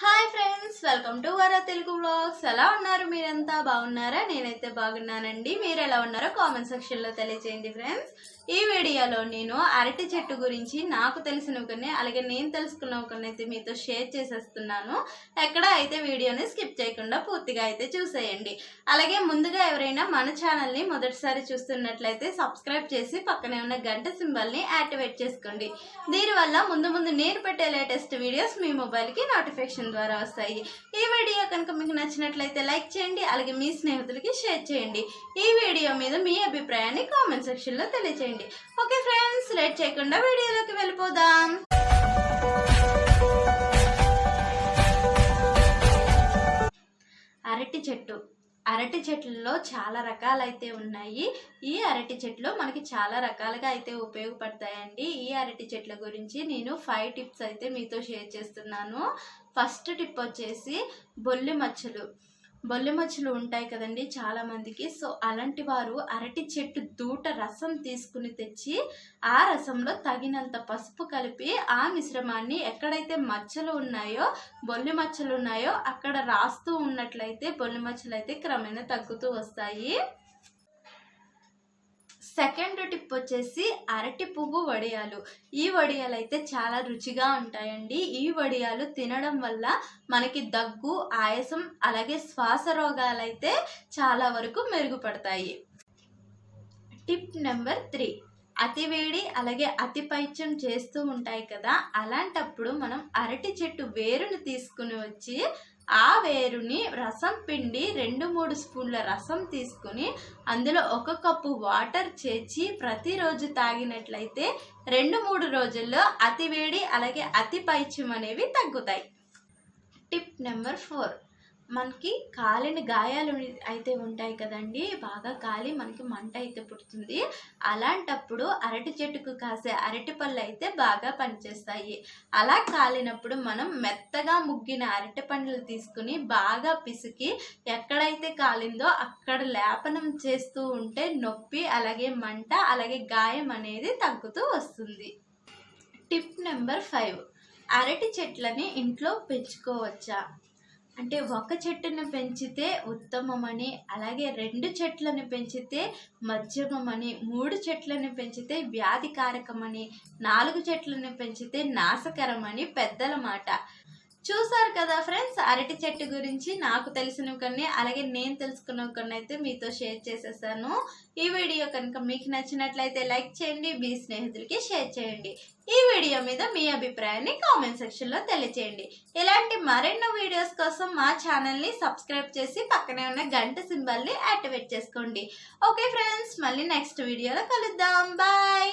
Hi friends. Friends welcome to Vara Telugu blogs ఎలా ఉన్నారు మీరంతా? బాగున్నారా? నేనైతే బాగున్నానండి. మీరు ఎలా ఉన్నారో కామెంట్ సెక్షన్లో తెలియజేయండి ఫ్రెండ్స్. ఈ వీడియోలో నేను అరటి చెట్టు గురించి నాకు తెలిసిన కొన్ని అలాగే నేను తెలుసుకున్న కొన్ని అయితే మీతో షేర్ చేసేస్తున్నాను. ఎక్కడ అయితే వీడియోని స్కిప్ చేయకుండా పూర్తిగా అయితే చూసేయండి. అలాగే ముందుగా ఎవరైనా మన ఛానల్ని మొదటిసారి చూస్తున్నట్లయితే సబ్స్క్రైబ్ చేసి పక్కనే ఉన్న గంట సింబల్ని యాక్టివేట్ చేసుకోండి. దీనివల్ల ముందు ముందు నేను పెట్టే లేటెస్ట్ వీడియోస్ మీ మొబైల్కి నోటిఫికేషన్ ద్వారా వస్తాయి. ఈ వీడియో కనుక మీకు నచ్చినట్లయితే లైక్ చేయండి అలాగే మీ స్నేహితులకి షేర్ చేయండి. ఈ వీడియో మీద మీ అభిప్రాయాన్ని కామెంట్ సెక్షన్లో తెలియజేయండి ఓకే ఫ్రెండ్స్ లేట్ చేయకుండా వీడియోలోకి వెళ్ళిపోదాం. అరటి చెట్టు. అరటి చెట్లలో చాలా రకాలైతే ఉన్నాయి. ఈ అరటి చెట్లు మనకి చాలా రకాలుగా అయితే ఉపయోగపడతాయండి. ఈ అరటి చెట్ల గురించి నేను ఫైవ్ టిప్స్ అయితే మీతో షేర్ చేస్తున్నాను. ఫస్ట్ టిప్ వచ్చేసి బొల్లి మచ్చలు. బొల్లి మచ్చలు ఉంటాయి కదండి చాలా మందికి. సో అలాంటి వారు అరటి చెట్టు దూట రసం తీసుకుని తెచ్చి ఆ రసంలో తగినంత పసుపు కలిపి ఆ మిశ్రమాన్ని ఎక్కడైతే మచ్చలు ఉన్నాయో బొల్లి మచ్చలు ఉన్నాయో అక్కడ రాస్తూ ఉన్నట్లయితే బొల్లి మచ్చలు అయితే క్రమేణా తగ్గుతూ వస్తాయి. సెకండ్ టిప్ వచ్చేసి అరటి పువ్వు వడియాలు. ఈ వడియాలు అయితే చాలా రుచిగా ఉంటాయండి. ఈ వడియాలు తినడం వల్ల మనకి దగ్గు ఆయాసం అలాగే శ్వాస రోగాలు అయితే చాలా వరకు మెరుగుపడతాయి. Tip number three. అతి వేడి అలాగే అతి పైత్యం చేస్తూ ఉంటాయి కదా. అలాంటప్పుడు మనం అరటి చెట్టు వేరుని తీసుకుని వచ్చి ఆ వేరుని రసం పిండి రెండు మూడు స్పూన్ల రసం తీసుకుని అందులో ఒక కప్పు వాటర్ చేర్చి ప్రతిరోజు తాగినట్లయితే రెండు మూడు రోజుల్లో అతి వేడి అలాగే అతి పైచ్యం అనేవి తగ్గుతాయి. టిప్ నెంబర్ ఫోర్ మనకి కాలిన గాయాలు అయితే ఉంటాయి కదండి బాగా కాలి మనకి మంట అయితే పుడుతుంది. అలాంటప్పుడు అరటి చెట్టుకు కాసే అరటి పళ్ళు అయితే బాగా పనిచేస్తాయి. అలా కాలినప్పుడు మనం మెత్తగా ముగ్గిన అరటి పండ్లు తీసుకుని బాగా పిసికి ఎక్కడైతే కాలిందో అక్కడ లేపనం చేస్తూ ఉంటే నొప్పి అలాగే మంట అలాగే గాయం అనేది తగ్గుతూ వస్తుంది. Tip number five. అరటి చెట్లని ఇంట్లో పెంచుకోవచ్చా? అంటే ఒక చెట్టుని పెంచితే ఉత్తమమని అలాగే రెండు చెట్లను పెంచితే మధ్యమమని మూడు చెట్లను పెంచితే వ్యాధికారకమని నాలుగు చెట్లను పెంచితే నాశకరమని పెద్దల మాట. చూసారు కదా ఫ్రెండ్స్ అరటి చెట్టు గురించి నాకు తెలిసిన కొన్ని అలాగే నేను తెలుసుకున్న కొన్ని అయితే మీతో షేర్ చేసేసాను. ఈ వీడియో కనుక మీకు నచ్చినట్లయితే లైక్ చేయండి మీ స్నేహితులకి షేర్ చేయండి. ఈ వీడియో మీద మీ అభిప్రాయాన్ని కామెంట్ సెక్షన్లో తెలియచేయండి. ఇలాంటి మరెన్నో వీడియోస్ కోసం మా ఛానల్ని సబ్స్క్రైబ్ చేసి పక్కనే ఉన్న గంట సింబల్ని యాక్టివేట్ చేసుకోండి. ఓకే ఫ్రెండ్స్ మళ్ళీ నెక్స్ట్ వీడియోలో కలుద్దాం. బాయ్